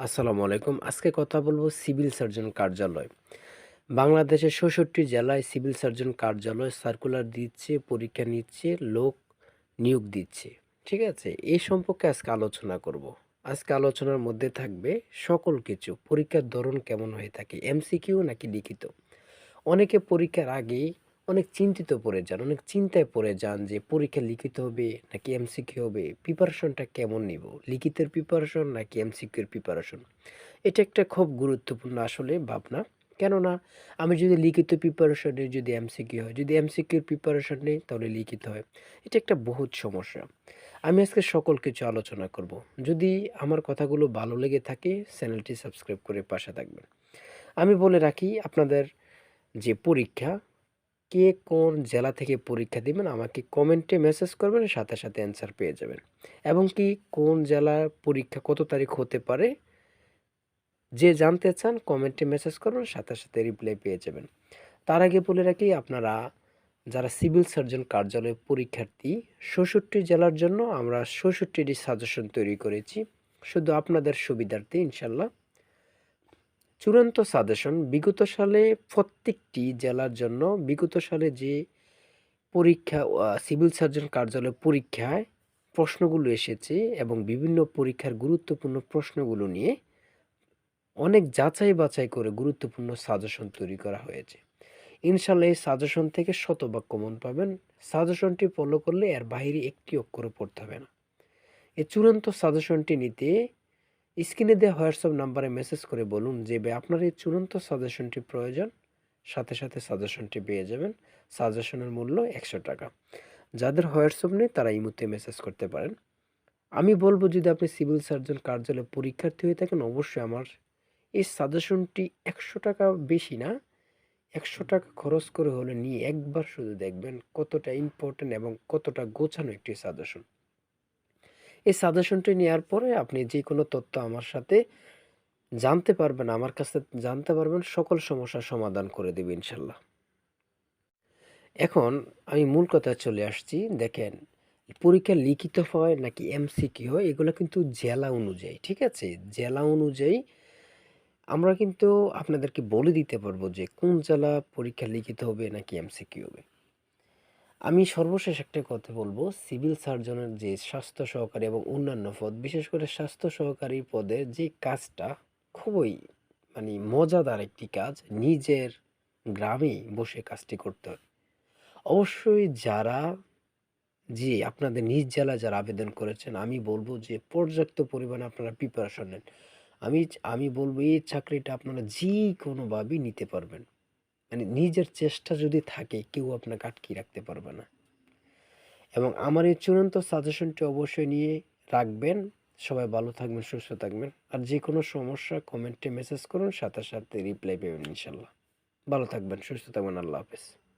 আসসালামু আলাইকুম। আজকে কথা বলব সিভিল সার্জন কার্যালয়। বাংলাদেশের ৬৬ জেলায় সিভিল সার্জন কার্যালয় সার্কুলার দিচ্ছে, পরীক্ষা নিচ্ছে, লোক নিয়োগ দিচ্ছে। ঠিক আছে? এই সম্পর্কে আজকে আলোচনা করব। আজকে আলোচনার মধ্যে থাকবে সকল কিছু। পরীক্ষার ধরন কেমন হয়ে থাকে? এমসিকিউ নাকি লিখিত? অনেকে পরীক্ষার আগেই অনেক চিন্তিত পড়ে যান, অনেক চিন্তায় পড়ে যান যে পরীক্ষা লিখিত হবে নাকি এমসিকিউ হবে? প্রিপারেশনটা কেমন নিব? লিখিতের প্রিপারেশন নাকি এমসিকিউর প্রিপারেশন? এটা একটা খুব গুরুত্বপূর্ণ আসলে ভাবনা। কেননা আমি যদি লিখিত প্রিপারেশনে যদি এমসিকিউ হয়, যদি এমসিকিউর প্রিপারেশন নেই তাহলে লিখিত হয়। এটা একটা বহুত সমস্যা। আমি আজকে সকল কিছু আলোচনা করব। যদি আমার কথাগুলো ভালো লেগে থাকে চ্যানেলটি সাবস্ক্রাইব করে পাশে থাকবেন। আমি বলে রাখি আপনাদের যে পরীক্ষা কে কোন জেলা থেকে পরীক্ষা দিবেন, আমাকে কমেন্টে মেসেজ করবেন, সাথে সাথে অ্যান্সার পেয়ে যাবেন। এবং কি কোন জেলার পরীক্ষা কত তারিখ হতে পারে, যে জানতে চান কমেন্টে মেসেজ করবেন, সাথে সাথে রিপ্লাই পেয়ে যাবেন। তার আগে বলে রাখি, আপনারা যারা সিভিল সার্জন কার্যালয় পরীক্ষার্থী ষষট্টি জেলার জন্য আমরা ষষট্টিটি সাজেশন তৈরি করেছি। শুধু আপনাদের সুবিধার্থে, ইনশাল্লাহ। চূড়ান্ত সাজেশন বিগত সালে প্রত্যেকটি জেলার জন্য, বিগত সালে যে পরীক্ষা সিভিল সার্জন কার্যালয় পরীক্ষায় প্রশ্নগুলো এসেছে এবং বিভিন্ন পরীক্ষার গুরুত্বপূর্ণ প্রশ্নগুলো নিয়ে অনেক যাচাই বাছাই করে গুরুত্বপূর্ণ সাজেশন তৈরি করা হয়েছে। ইনশাল্লাহ এই সাজেশন থেকে শতভাগ কমন পাবেন। সাজেশনটি ফলো করলে এর বাইরে একটি অক্ষরে পড়তে হবে না। এই চূড়ান্ত সাজেশনটি নিতে স্ক্রিনে দেওয়া হোয়াটসঅ্যাপ নাম্বারে মেসেজ করে বলুন যে আপনার এই চূড়ান্ত সাজেশনটি প্রয়োজন। সাথে সাথে সাজেশনটি পেয়ে যাবেন। সাজেশনের মূল্য একশো টাকা। যাদের হোয়াটসঅ্যাপ নেই, তারা এই মুহূর্তে মেসেজ করতে পারেন। আমি বলব, যদি আপনি সিভিল সার্জন কার্যালয়ে পরীক্ষার্থী হয়ে থাকেন, অবশ্যই আমার এই সাজেশনটি একশো টাকা বেশি না। একশো টাকা খরচ করে হলে নিয়ে একবার শুধু দেখবেন কতটা ইম্পর্টেন্ট এবং কতটা গোছানো একটি সাজেশন। এই সাজেশনটি নেওয়ার পরে আপনি যে কোনো তথ্য আমার সাথে জানতে পারবেন, আমার কাছে জানতে পারবেন, সকল সমস্যার সমাধান করে দেবে ইনশাল্লাহ। এখন আমি মূল কথা চলে আসছি, দেখেন পরীক্ষা লিখিত হয় নাকি এমসিকিউ হয়, এগুলো কিন্তু জেলা অনুযায়ী, ঠিক আছে? জেলা অনুযায়ী আমরা কিন্তু আপনাদেরকে বলে দিতে পারব যে কোন জেলা পরীক্ষা লিখিত হবে নাকি এমসিকিউ হবে। আমি সর্বশেষ একটা কথা বলব। সিভিল সার্জনের যে স্বাস্থ্য সহকারী এবং অন্যান্য পদ, বিশেষ করে স্বাস্থ্য সহকারী পদে যে কাজটা খুবই মানে মজাদার একটি কাজ, নিজের গ্রামেই বসে কাজটি করতে হয়। অবশ্যই যারা, জি, আপনাদের নিজ জেলায় যারা আবেদন করেছেন, আমি বলব যে পর্যাপ্ত পরিমাণে আপনারা প্রিপারেশন নেন। আমি আমি বলব এই চাকরিটা আপনারা যে কোনোভাবেই নিতে পারবেন। মানে নিজের চেষ্টা যদি থাকে, কেউ আপনাকে আটকিয়ে রাখতে পারবে না। এবং আমার এই চূড়ান্ত সাজেশনটি অবশ্যই নিয়ে রাখবেন। সবাই ভালো থাকবেন, সুস্থ থাকবেন। আর যে কোনো সমস্যা কমেন্টে মেসেজ করুন, সাথে সাথে রিপ্লাই পাবেন ইনশাল্লাহ। ভালো থাকবেন, সুস্থ থাকবেন, আল্লাহ হাফেজ।